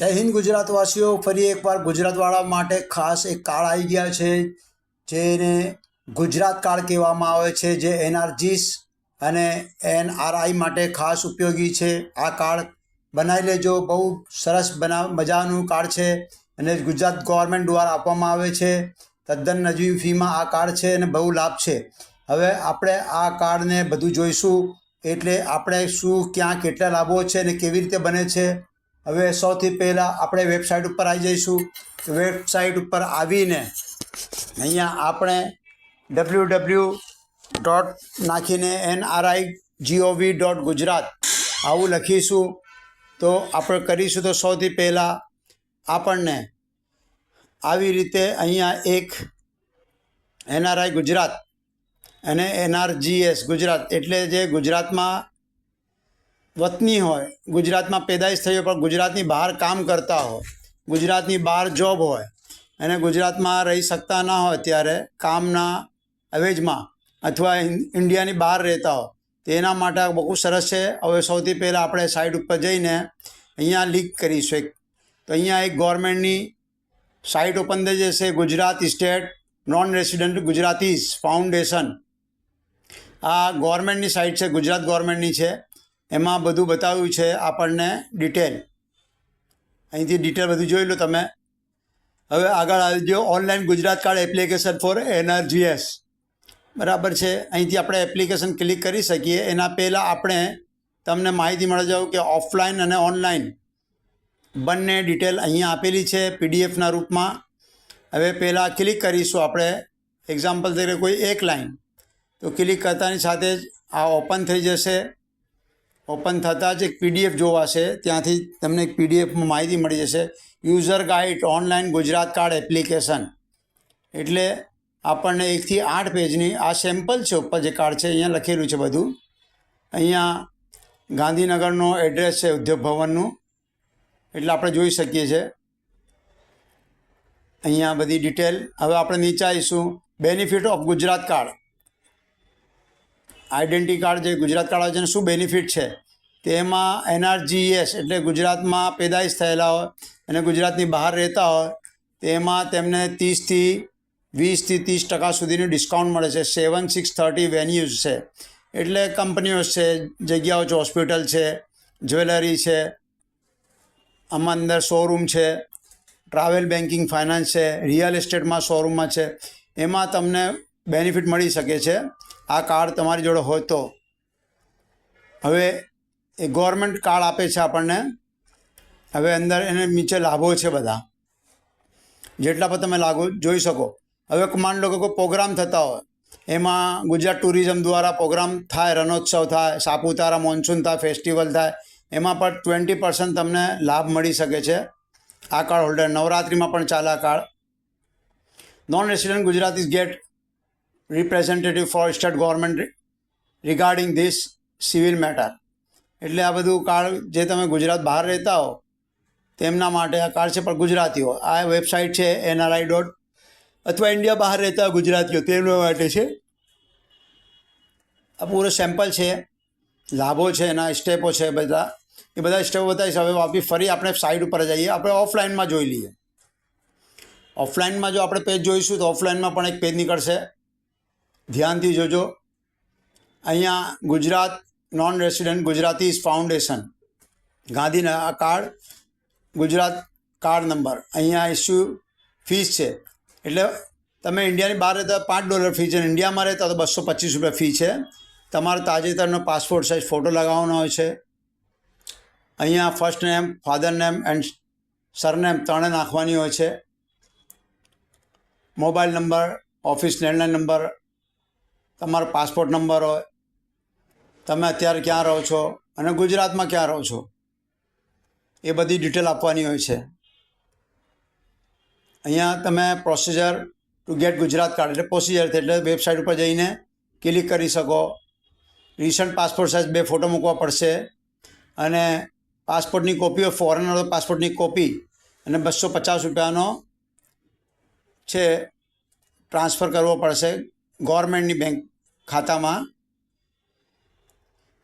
જય હિન્દ ગુજરાતવાસીઓ, ફરી એકવાર ગુજરાતવાળા માટે ખાસ એક કાર્ડ આવી ગયા છે, જેને ગુજરાત કાર્ડ કહેવામાં આવે છે, જે એનઆરજીસ અને એનઆરઆઈ માટે ખાસ ઉપયોગી છે. આ કાર્ડ બનાવી લેજો. બહુ સરસ બના, મજાનું કાર્ડ છે અને ગુજરાત ગવર્મેન્ટ દ્વારા આપવામાં આવે છે. તદ્દન નજીવી ફીમાં આ કાર્ડ છે અને બહુ લાભ છે. હવે આપણે આ કાર્ડને બધું જોઈશું, એટલે આપણે શું, ક્યાં કેટલા લાભો છે અને કેવી રીતે બને છે હવે સૌથી પહેલાં આપણે વેબસાઇટ ઉપર આવી જઈશું. વેબસાઇટ ઉપર આવીને અહીંયા આપણે ડબલ્યુ ડબલ્યુ ડોટ નાખીને N R I G O V dot Gujarat આવું લખીશું. તો આપણે કરીશું તો સૌથી પહેલાં આપણને આવી રીતે અહીંયા એક એનઆરઆઈ ગુજરાત અને એનઆરજીએસ ગુજરાત એટલે જે ગુજરાતમાં વતની હોય, ગુજરાતમાં પેદાઈશ થઈ હોય, પણ ગુજરાતની બહાર કામ કરતા હોય, ગુજરાતની બહાર જોબ હોય અને ગુજરાતમાં રહી શકતા ના હોય, ત્યારે કામના અવેજમાં અથવા ઇન્ડિયાની બહાર રહેતા હોય તેના માટે બહુ સરસ છે. હવે સૌથી પહેલાં આપણે સાઇટ ઉપર જઈને અહીંયા લીક કરીશું એક. તો અહીંયા એક ગવર્મેન્ટની સાઇટ ઓપન થઈ જશે, Gujarat state non resident Gujaratis foundation આ ગવર્મેન્ટની સાઇટ છે, ગુજરાત ગવર્મેન્ટની છે. એમાં બધું બતાવ્યું છે આપણને ડિટેલ અહીંથી ડિટેલ બધું જોઈ લો તમે. હવે આગળ આવી જો online Gujarat card application for N R G S બરાબર છે? અહીંથી આપણે એપ્લિકેશન ક્લિક કરી શકીએ. એના પહેલાં આપણે તમને માહિતી મળી જાવ કે ઓફલાઈન અને ઓનલાઈન બંને ડિટેલ અહીંયા આપેલી છે પીડીએફના રૂપમાં. હવે પહેલાં ક્લિક કરીશું આપણે. એક્ઝામ્પલ તરીકે કોઈ એક લાઈન તો ક્લિક કરતાની સાથે જ આ ઓપન થઈ જશે. ઓપન થતાં જ એક પીડીએફ જોવાશે. ત્યાંથી તમને એક પીડીએફમાં માહિતી મળી જશે. User guide online Gujarat card application. એટલે આપણને એકથી આઠ પેજની આ સેમ્પલ છે ઉપર જે કાર્ડ છે, અહીંયા લખેલું છે બધું. અહીંયા ગાંધીનગરનો એડ્રેસ છે ઉદ્યોગ ભવનનું. એટલે આપણે જોઈ શકીએ છીએ. અહીંયા બધી ડિટેલ. હવે આપણે નીચે આવીશું benefit of Gujarat card identity card જે ગુજરાત કાર્ડ આવે છે એને શું બેનિફિટ છે? તેમાં એનઆરજીએસ એટલે ગુજરાતમાં પેદાઈશ થયેલા હોય અને ગુજરાતની બહાર રહેતા હોય, તેમાં તેમને ત્રીસથી વીસથી ત્રીસ ટકા સુધીનું ડિસ્કાઉન્ટ મળે છે. સેવન, સિક્સ, થર્ટી વેન્યુઝ છે. એટલે કંપનીઓ છે, જગ્યાઓ છે, હોસ્પિટલ છે, જ્વેલરી છે, આમાં અંદર શોરૂમ છે, ટ્રાવેલ બેન્કિંગ ફાઇનાન્સ છે, રિયલ એસ્ટેટમાં શોરૂમમાં છે. એમાં તમને બેનિફિટ મળી શકે છે. આ કાર્ડ તમારી જોડે હોય તો. હવે એ ગવર્મેન્ટ કાર્ડ આપે છે આપણને. હવે અંદર એને નીચે લાભો છે બધા. જેટલા પણ તમે લાગુ જોઈ શકો. હવે માન લો કે કોઈ પ્રોગ્રામ થતા હોય. એમાં ગુજરાત ટુરિઝમ દ્વારા પ્રોગ્રામ થાય, રણોત્સવ થાય, સાપુતારા મોન્સૂન થાય ફેસ્ટિવલ થાય. એમાં પણ ટ્વેન્ટી પર્સન્ટ તમને લાભ મળી શકે છે. આ કાર્ડ હોલ્ડર નવરાત્રિમાં પણ ચાલે આ card. Non resident Gujaratis get representative for state government regarding this civil matter એટલે આ બધું કાર્ડ જે તમે ગુજરાત બહાર રહેતા હો, તેમના માટે આ કાર્ડ છે, પણ ગુજરાતીઓ. આ વેબસાઇટ છે એનઆરઆઈ ડોટ અથવા ઇન્ડિયા બહાર રહેતા ગુજરાતીઓ તેમના માટે છે. આ પૂરો સેમ્પલ છે, લાભો છે, એના સ્ટેપો છે, બધા. એ બધા સ્ટેપો બતાવીશ. હવે વાપી ફરી આપણે સાઇટ ઉપર જઈએ. આપણે ઓફલાઈનમાં જોઈ લઈએ. ઓફલાઈનમાં જો આપણે પેજ જોઈશું, તો ઓફલાઈનમાં પણ એક પેજ નીકળશે. ધ્યાનથી જોજો. અહીંયા Gujarat non resident Gujaratis foundation ગાંધીના કાર્ડ ગુજરાત કાર્ડ નંબર અહીંયા ઇસ્યુ ફીસ છે. એટલે તમે ઇન્ડિયાની બહાર રહેતા પાંચ ડોલર ફી છે ઇન્ડિયામાં રહેતા તો બસો પચીસ રૂપિયા ફી છે. તમારો તાજેતરનો પાસપોર્ટ સાઇઝ ફોટો લગાવવાનો હોય છે. અહીંયા first name father name and surname ત્રણે નાખવાની હોય છે. Mobile number office landline number તમારો પાસપોર્ટ નંબર હોય, તમે અત્યારે ક્યાં રહો છો અને ગુજરાતમાં ક્યાં રહો છો, એ બધી ડિટેલ આપવાની હોય છે. અહીંયા તમે procedure to get Gujarat card એટલે પ્રોસિજર એટલે વેબસાઇટ ઉપર જઈને ક્લિક કરી શકો. રિસન્ટ પાસપોર્ટ સાઇઝ બે ફોટો મૂકવા પડશે અને પાસપોર્ટની કોપી ફોરેનર પાસપોર્ટની કોપી અને બસો પચાસ રૂપિયાનો છે ટ્રાન્સફર કરવો પડશે. ગવર્મેન્ટની બેંક ખાતામાં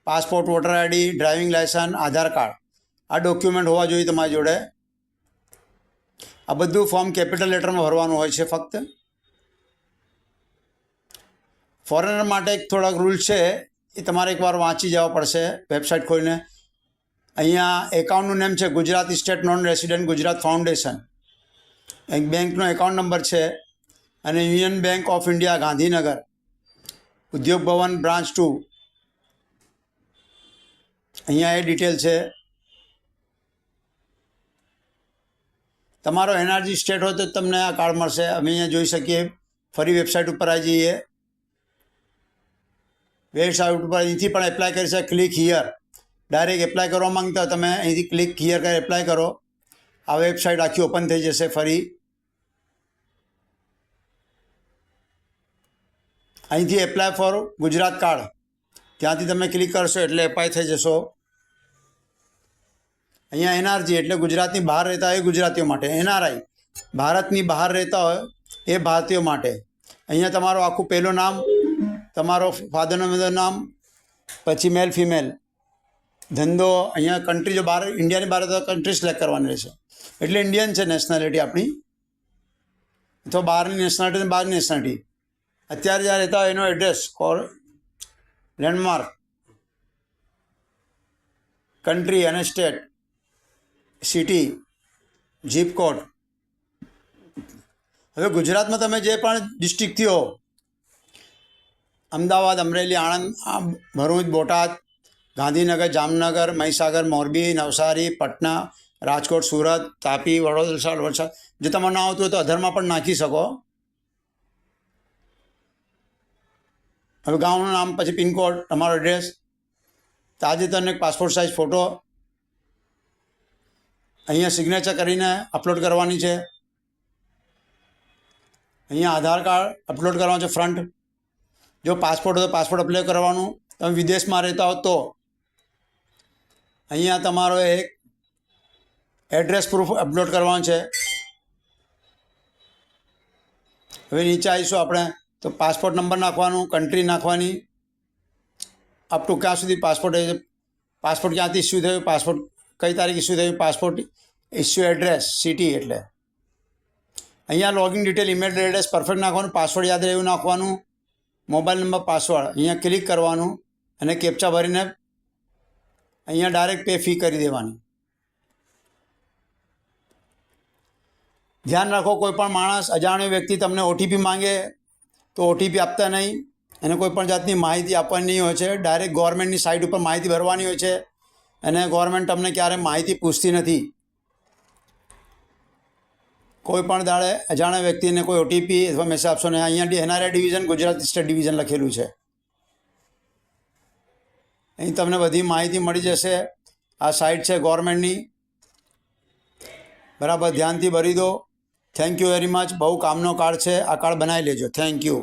passport, voter ID, driving licence, Aadhaar card. આ ડોક્યુમેન્ટ હોવા જોઈએ તમારી જોડે. આ બધું ફોર્મ કેપિટલ લેટરમાં ભરવાનું હોય છે ફક્ત. ફોરેનર માટે એક થોડાક રૂલ છે, એ તમારે એકવાર વાંચી જવા પડશે વેબસાઇટ ખોલીને. અહીંયા એકાઉન્ટનું નેમ છે Gujarat state non resident Gujarat foundation. એક બેંકનો એકાઉન્ટ નંબર છે. અને Union Bank of India Gandhinagar Udyog Bhavan branch two અહીંયા એ ડિટેલ છે. તમારો એનઆરજી સ્ટેટ હોય તો તમને આ કાર્ડ મળશે. અમે અહીંયા જોઈ શકીએ. ફરી વેબસાઇટ ઉપર આવી જઈએ. વેબસાઇટ ઉપર અહીંથી પણ એપ્લાય કરી શકે. ક્લિક હિયર ડાયરેક્ટ એપ્લાય કરવા માંગતા તમે અહીંથી ક્લિક હિયર કરી એપ્લાય કરો. આ વેબસાઇટ આખી ઓપન થઈ જશે ફરી. અહીંથી એપ્લાય ફોર ગુજરાત કાર્ડ ત્યાંથી તમે ક્લિક કરશો એટલે એપ્લાય થઈ જશો. અહીંયા એનઆરજી એટલે ગુજરાતની બહાર રહેતા હોય ગુજરાતીઓ માટે. એનઆરઆઈ ભારતની બહાર રહેતા હોય એ ભારતીયો માટે. અહીંયા તમારું આખું પહેલું નામ, તમારો ફાધરનો મધર નામ, પછી મેલ ફિમેલ ધંધો અહીંયા કન્ટ્રી જો બહાર, ઇન્ડિયાની બહાર તો કન્ટ્રી સિલેક્ટ કરવાની રહેશે. એટલે ઇન્ડિયન છે નેશનાલિટી આપણી. અથવા બહારની નેશનાલિટી અને બહારની નેશનાલિટી અત્યારે જ્યાં રહેતા હોય એનો એડ્રેસ ઓર લેન્ડમાર્ક કન્ટ્રી અને સ્ટેટ સિટી જીપ કોડ હવે ગુજરાતમાં તમે જે પણ ડિસ્ટ્રિક્ટથી હો અમદાવાદ, અમરેલી, આણંદ ભરૂચ, બોટાદ, ગાંધીનગર, જામનગર, મહીસાગર, મોરબી, નવસારી, પટના, રાજકોટ, સુરત, તાપી, વડોદરા, વલસાડ જો તમારે ના આવતું હોય તો અધરમાં પણ નાખી શકો. હવે ગામનું નામ પછી પિનકોડ તમારો એડ્રેસ તાજેતરનો એક પાસપોર્ટ સાઇઝ ફોટો અહીંયા સિગ્નેચર કરીને અપલોડ કરવાની છે. અહીંયા આધાર કાર્ડ અપલોડ કરવાનું છે ફ્રન્ટ જો પાસપોર્ટ હોય તો પાસપોર્ટ અપ્લાય કરવાનું. તમે વિદેશમાં રહેતા હો તો. અહીંયા તમારો એક એડ્રેસ પ્રૂફ અપલોડ કરવાનું છે. હવે નીચે આવીશું આપણે. તો પાસપોર્ટ નંબર નાખવાનું કન્ટ્રી નાખવાની. અપ ટુ ક્યાં સુધી પાસપોર્ટ પાસપોર્ટ ક્યાંથી ઇસ્યુ થયું, પાસપોર્ટ કઈ તારીખ ઇસ્યુ થયું, પાસપોર્ટ ઇસ્યુ એડ્રેસ સિટી એટલે. અહીંયા login detail email address perfect નાખવાનું પાસવર્ડ યાદ રહેવું નાખવાનું મોબાઈલ નંબર પાસવર્ડ અહીંયા ક્લિક કરવાનું અને કેપ્ચા ભરીને અહીંયા ડાયરેક્ટ પે ફી કરી દેવાની. ધ્યાન રાખો કોઈ પણ માણસ, અજાણ્યો વ્યક્તિ તમને ઓટીપી માંગે તો ઓટીપી આપતા નહીં. એને કોઈ પણ જાતની માહિતી આપવાની નહીં હોય છે. ડાયરેક્ટ ગવર્મેન્ટની સાઇટ ઉપર માહિતી ભરવાની હોય છે. અને ગવર્મેન્ટ તમને ક્યારે માહિતી પૂછતી નથી. કોઈ પણ દાડે અજાણ્યા વ્યક્તિને કોઈ ઓટીપી અથવા મેસેજ આપશો ને, અહીંયા NRI division Gujarat state division લખેલું છે. અહીં તમને બધી માહિતી મળી જશે. આ સાઇટ છે ગવર્મેન્ટની બરાબર, ધ્યાનથી ભરી દો. થેન્ક યુ વેરી મચ બહુ કામનો કાર્ડ છે. આ કાર્ડ બનાવી લેજો. Thank you